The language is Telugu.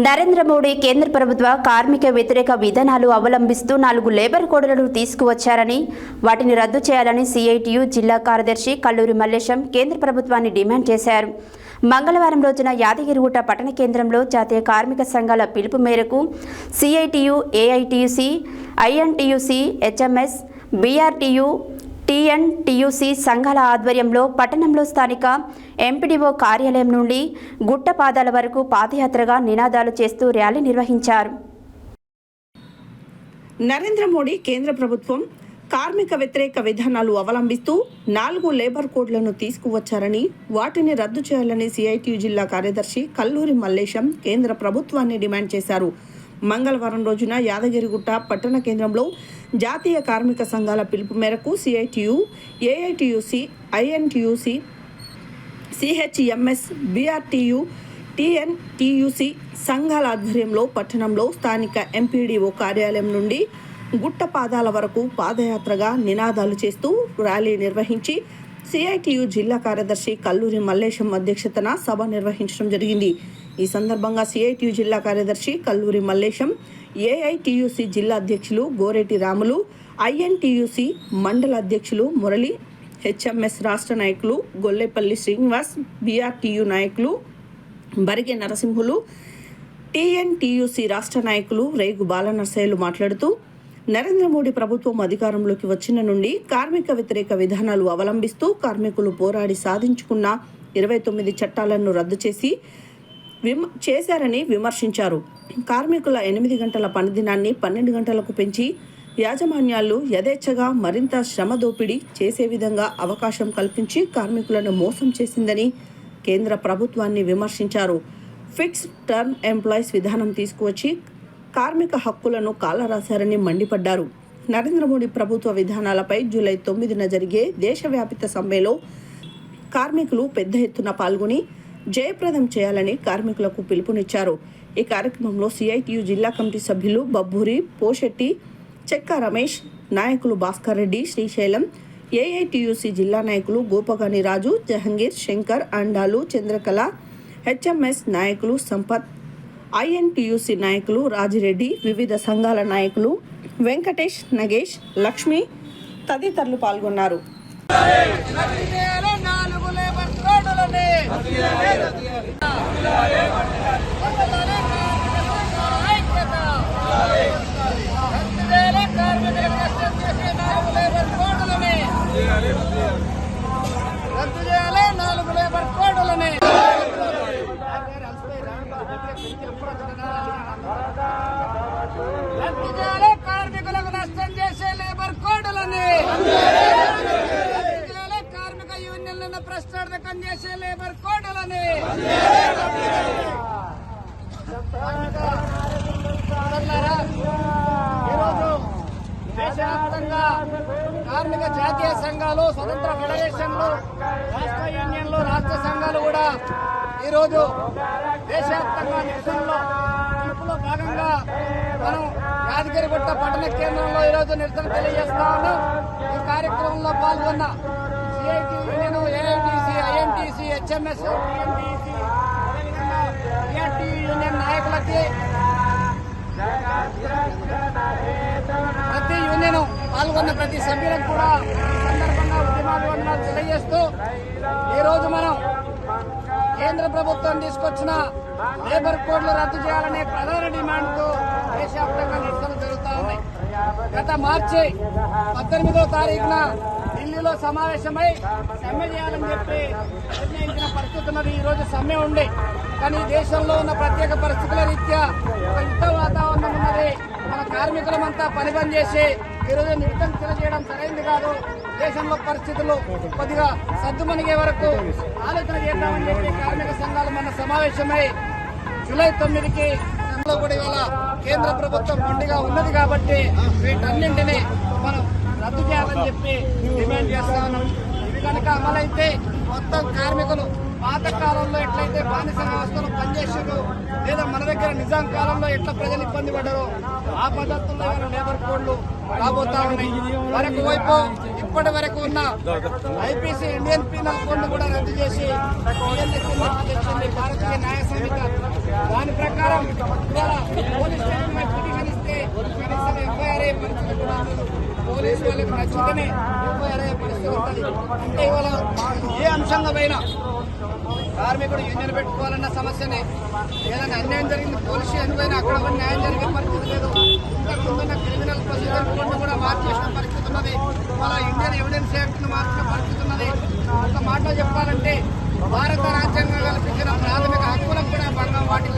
నరేంద్ర మోడీ కేంద్ర ప్రభుత్వ కార్మిక వ్యతిరేక విధానాలు అవలంబిస్తూ నాలుగు లేబర్ కోడ్లను తీసుకువచ్చారని వాటిని రద్దు చేయాలని సిఐటియు జిల్లా కార్యదర్శి కల్లూరి మల్లేశం కేంద్ర ప్రభుత్వాన్ని డిమాండ్ చేశారు. మంగళవారం రోజున యాదగిరిగుట్ట పట్టణ కేంద్రంలో జాతీయ కార్మిక సంఘాల పిలుపు మేరకు CITU AITUC INTUC HMS BRTU TNTUC సంఘాల ఆధ్వర్యంలో పట్టణంలో స్థానిక ఎంపీడీఓ కార్యాలయం నుండి గుట్ట పాదాల వరకు పాదయాత్రగా నినాదాలు చేస్తూ ర్యాలీ నిర్వహించారు. నరేంద్ర మోడీ కేంద్ర ప్రభుత్వం కార్మిక వ్యతిరేక విధానాలు అవలంబిస్తూ నాలుగు లేబర్ కోడ్లను తీసుకువచ్చారని వాటిని రద్దు చేయాలని సిఐటియు జిల్లా కార్యదర్శి కల్లూరి మల్లేశం కేంద్ర ప్రభుత్వాన్ని డిమాండ్ చేశారు. మంగళవారం రోజున యాదగిరిగుట్ట పట్టణ కేంద్రంలో జాతీయ కార్మిక సంఘాల పిలుపు మేరకు CITU AITUC INTUC CHMS BRTU TNTUC సంఘాల ఆధ్వర్యంలో పట్టణంలో స్థానిక ఎంపీడీఓ కార్యాలయం నుండి గుట్ట పాదాల వరకు పాదయాత్రగా నినాదాలు చేస్తూ ర్యాలీ నిర్వహించి సిఐటియు జిల్లా కార్యదర్శి కల్లూరి మల్లేశం అధ్యక్షతన సభ నిర్వహించడం జరిగింది. ఈ సందర్భంగా సిఐటియు జిల్లా కార్యదర్శి కల్లూరి మల్లేశం ఏఐటియుసి జిల్లా అధ్యక్షులు గోరెటి రాములు ఐఎన్టీయూసీ మండల అధ్యక్షులు మురళి హెచ్ఎంఎస్ రాష్ట్ర నాయకులు గొల్లేపల్లి శ్రీనివాస్ బీఆర్టీయు నాయకులు బరిగే నరసింహులు టీఎన్టీయూసీ రాష్ట్ర నాయకులు రేగు బాలనర్సయ్యలు మాట్లాడుతూ నరేంద్ర మోడీ ప్రభుత్వం అధికారంలోకి వచ్చిన నుండి కార్మిక వ్యతిరేక విధానాలు అవలంబిస్తూ కార్మికులు పోరాడి సాధించుకున్న ఇరవై తొమ్మిది చట్టాలను రద్దు చేసి విమ చేశారని విమర్శించారు. కార్మికుల ఎనిమిది గంటల పనిదినాన్ని పన్నెండు గంటలకు పెంచి యాజమాన్యాలు యథేచ్ఛగా మరింత శ్రమ దోపిడీ చేసే విధంగా అవకాశం కల్పించి కార్మికులను మోసం చేసిందని కేంద్ర ప్రభుత్వాన్ని విమర్శించారు. ఫిక్స్డ్ టర్మ్ ఎంప్లాయీస్ విధానం తీసుకువచ్చి కార్మిక హక్కులను కాలరాశారని మండిపడ్డారు. నరేంద్ర మోడీ ప్రభుత్వ విధానాలపై జూలై తొమ్మిదిన జరిగే దేశవ్యాపిత సమ్మెలో కార్మికులు పెద్ద ఎత్తున పాల్గొని జయప్రదం చేయాలని కార్మికులకు పిలుపునిచ్చారు. ఈ కార్యక్రమంలో సిఐటియు జిల్లా కమిటీ సభ్యులు బబ్బూరి పోషెట్టి చెక్క రమేష్ నాయకులు భాస్కర్ రెడ్డి శ్రీశైలం ఏఐటియుసి జిల్లా నాయకులు గోపగాని రాజు జహంగీర్ శంకర్ అండాలు చంద్రకళ హెచ్ఎంఎస్ నాయకులు సంపత్ ఐఎన్టీయూసీ నాయకులు రాజిరెడ్డి వివిధ సంఘాల నాయకులు వెంకటేష్ నగేష్ లక్ష్మి తదితరులు పాల్గొన్నారు. కోడ్లని. రద్దు చేయాలి నాలుగు లేబర్ కోడ్లని. రద్దు చేయాలి కార్మికులకు నష్టం చేసే లేబర్ కోడ్లని ప్రశ్నార్థకం చేసే లేబర్ కోడ్లని. దేశవ్యాప్తంగా కార్మిక జాతీయ సంఘాలు స్వతంత్ర ఫెడరేషన్లు రాష్ట్ర యూనియన్లు రాష్ట్ర సంఘాలు కూడా ఈరోజు దేశవ్యాప్తంగా నిరసనలో పిలుపులో భాగంగా మనం యాదగిరిగుట్ట పట్టణ కేంద్రంలో ఈరోజు నిరసన తెలియజేస్తా ఉన్నాం. ఈ కార్యక్రమంలో పాల్గొన్న CIT union AIT INTC HMS TNTC union నాయకులకి ప్రతి యూనియన్ పాల్గొన్న ప్రతి సభ్యులకు కూడా ఈ సందర్భంగా ఉద్యమాభివందనాలు తెలియజేస్తూ ఈరోజు మనం కేంద్ర ప్రభుత్వం తీసుకొచ్చిన లేబర్ కోడ్లు రద్దు చేయాలనే ప్రధాన డిమాండ్తో దేశవ్యాప్తంగా నిరసనలు జరుగుతూ ఉన్నాయి గత మార్చి పద్దెనిమిదో తారీఖున ఢిల్లీలో సమావేశమై సమ్మె చేయాలని చెప్పి నిర్ణయించిన పరిస్థితి ఉన్నది. ఈ రోజు సమ్మె ఉంది. కానీ దేశంలో ఉన్న ప్రత్యేక పరిస్థితుల రీత్యా ఒక యుద్ధ వాతావరణం ఉన్నది. మన కార్మికులమంతా పని బంద్ చేసి ఈ రోజు చేయడం సరైంది కాదు. దేశంలో పరిస్థితులు కొద్దిగా సద్దుమణిగే వరకు ఆలోచన చేద్దామని చెప్పి కార్మిక సంఘాలు మన సమావేశమై జూలై తొమ్మిదికి సభలో కూడా ఇవాళ కేంద్ర ప్రభుత్వం మొండిగా ఉన్నది కాబట్టి వీటన్నింటినీ మనం రద్దు చేయాలని చెప్పి డిమాండ్ చేస్తా ఉన్నాం ఇవి కనుక అమలైతే మొత్తం కార్మికులు పాత కాలంలో ఎట్లయితే బానిస వ్యవస్థలో పనిచేసారు లేదా మన దగ్గర నిజాం కాలంలో ఎట్లా ప్రజలు ఇబ్బంది పడ్డారో ఆ పద్ధతుల్లో లేబర్ కోడ్లు రాబోతా ఉన్నాయి. మరొక వైపు ఇప్పటి వరకు ఉన్న ఐపీసీ ఇండియన్ పీనల్ కోడ్ కూడా రద్దు చేసి భారతీయ న్యాయ సంహిత. దాని ప్రకారం పోలీస్ స్టేషన్ పిటిషన్ ఇస్తే కనీసం ఎఫ్ఐఆర్ పరిస్థితి కూడా పోలీసు వాళ్ళకి నచ్చితేనే ఎఫ్ఐఆర్ అయ్యే పరిస్థితి ఉంటుంది అంటే ఇవాళ ఏ అంశంగా పోయినా కార్మికుడు యూనియన్ పెట్టుకోవాలన్న సమస్యనే ఏదైనా అన్యాయం జరిగింది పోలీస్ స్టేషన్ అక్కడ కూడా న్యాయం జరిగే పరిస్థితి లేదు. ఇంతకుముందున్న క్రిమినల్ ప్రొసీజర్ కోడ్ను కూడా మార్చేసిన పరిస్థితి ఉన్నది. వాళ్ళ ఇండియన్ ఎవిడెన్స్ యాక్ట్ను మార్చిన పరిస్థితి ఉన్నది. ఒక మాట చెప్పాలంటే భారత రాజ్యాంగం కల్పించిన ప్రాథమిక హక్కులకు కూడా భంగం వాటి